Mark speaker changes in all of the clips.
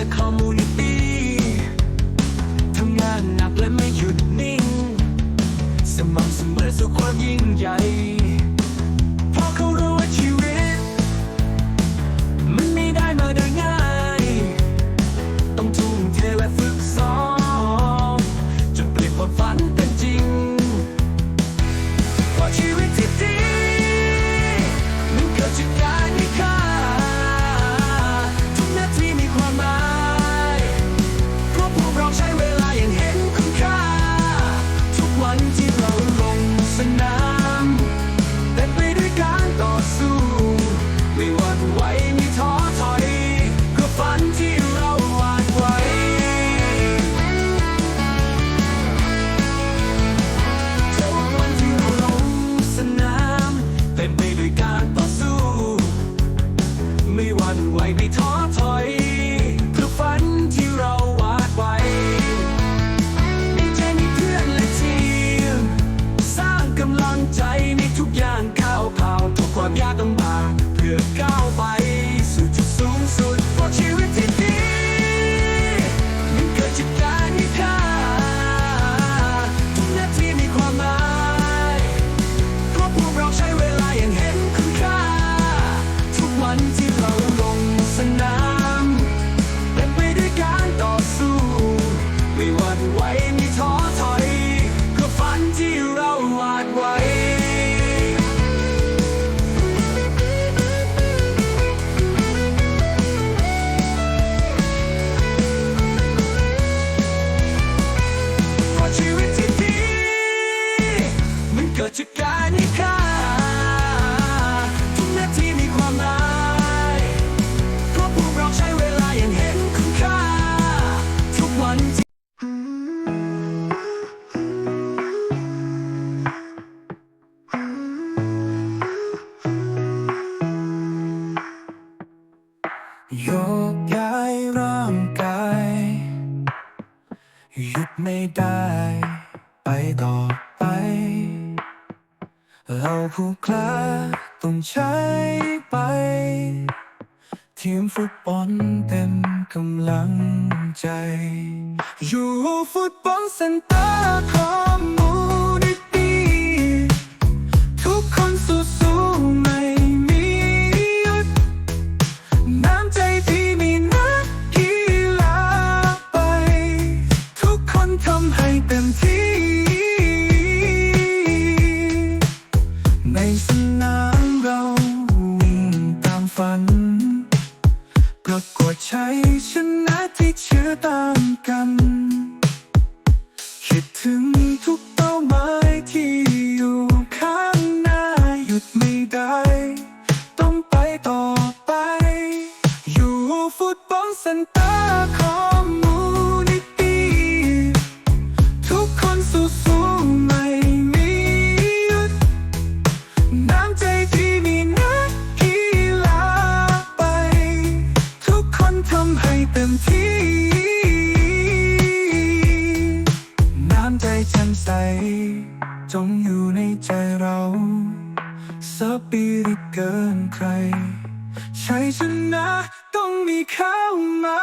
Speaker 1: the community ทำงานหนักและไม่หยุดนิ่ง สม่ำเสมอสู่ความยิ่งใหญ่ ใจในทุกอย่างข้าวเผ่านทุกความยากลำบากเพื่อก้าวไป ไปต่อไป เราผู้กล้าต้องใช้ไป ทีมฟุตบอลเต็มกำลังใจ อยู่ฟุตบอลเซ็นเตอร์คอม ใจจงอยู่ในใจเราสปีริตเกินใคร ใช่ชนะต้องมีเข้ามา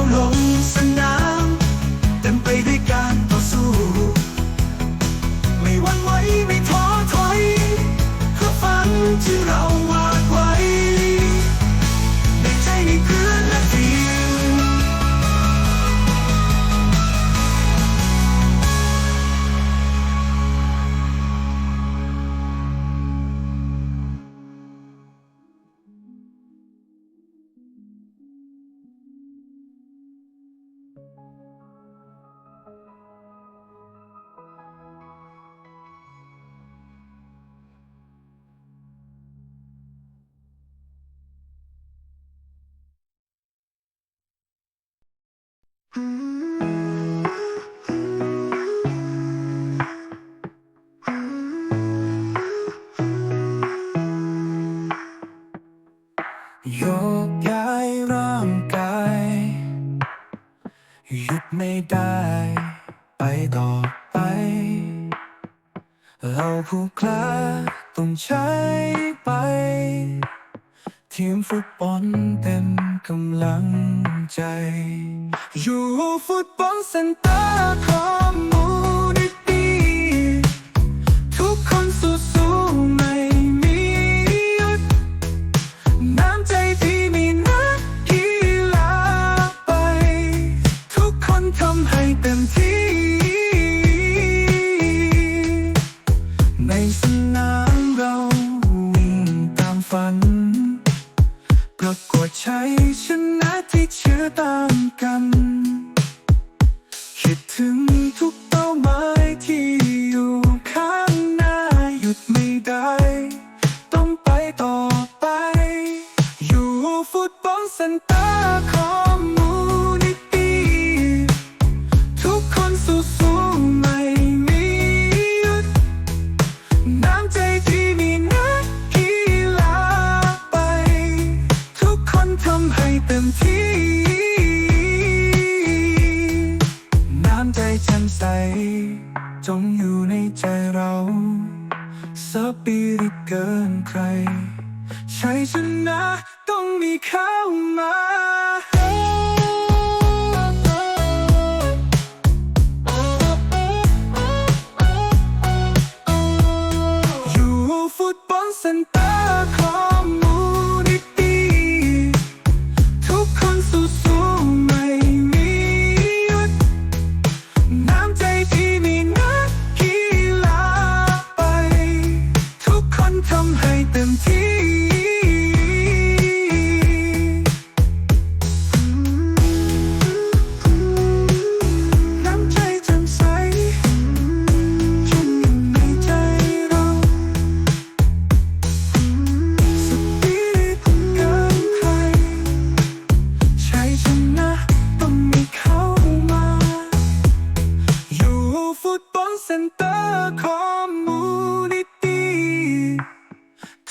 Speaker 1: lâu lùng หยุดไม่ได้ ไปต่อไป เราผู้กล้าต้องใช้ไป ทีมฟุตบอลเต็มกำลังใจ อยู่ฟุตบอลเซ็นเตอร์คอม ถึงทุกเป้าหมาที่อยู่ข้างหน้าหยุดไม่ได้ ต้องไปต่อไป อยู่ฟุตบอลเซนตอร์องมูนิตีทุกคนสู้ๆไม่มีหยุด น้ำใจที่มีนักกีฬาไป ทุกคนทำให้เต็มที่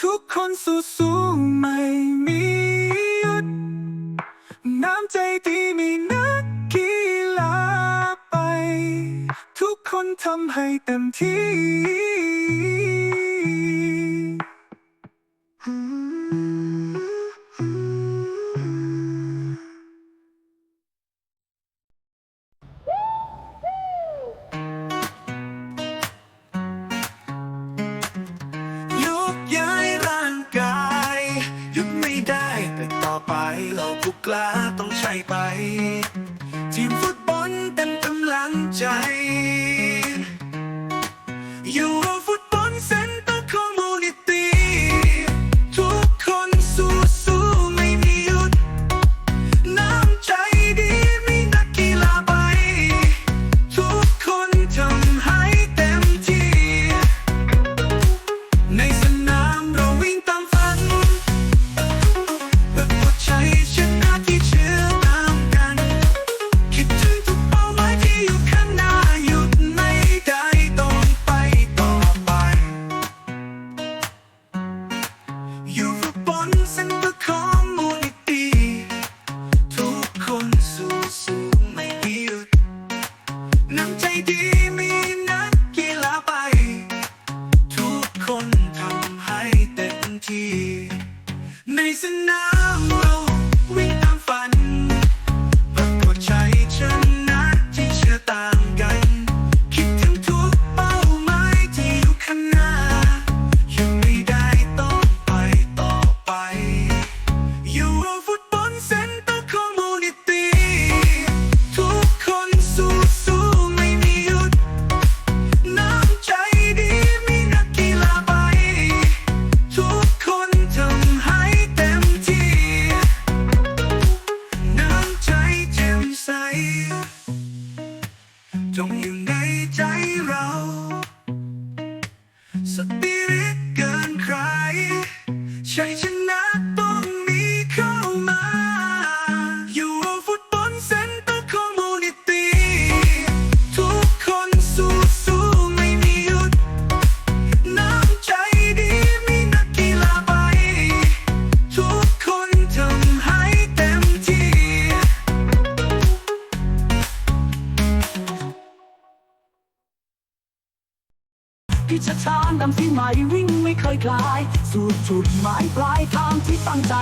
Speaker 1: ทุกคนสู้สู้ไม่มีหยุด น้ำใจที่มีนักกีฬาไป ทุกคนทำให้เต็มที่ Bye. าย
Speaker 2: วิ่งไม่เคยคลาย สู่จุดหมายปลายทางที่ตั้งใจ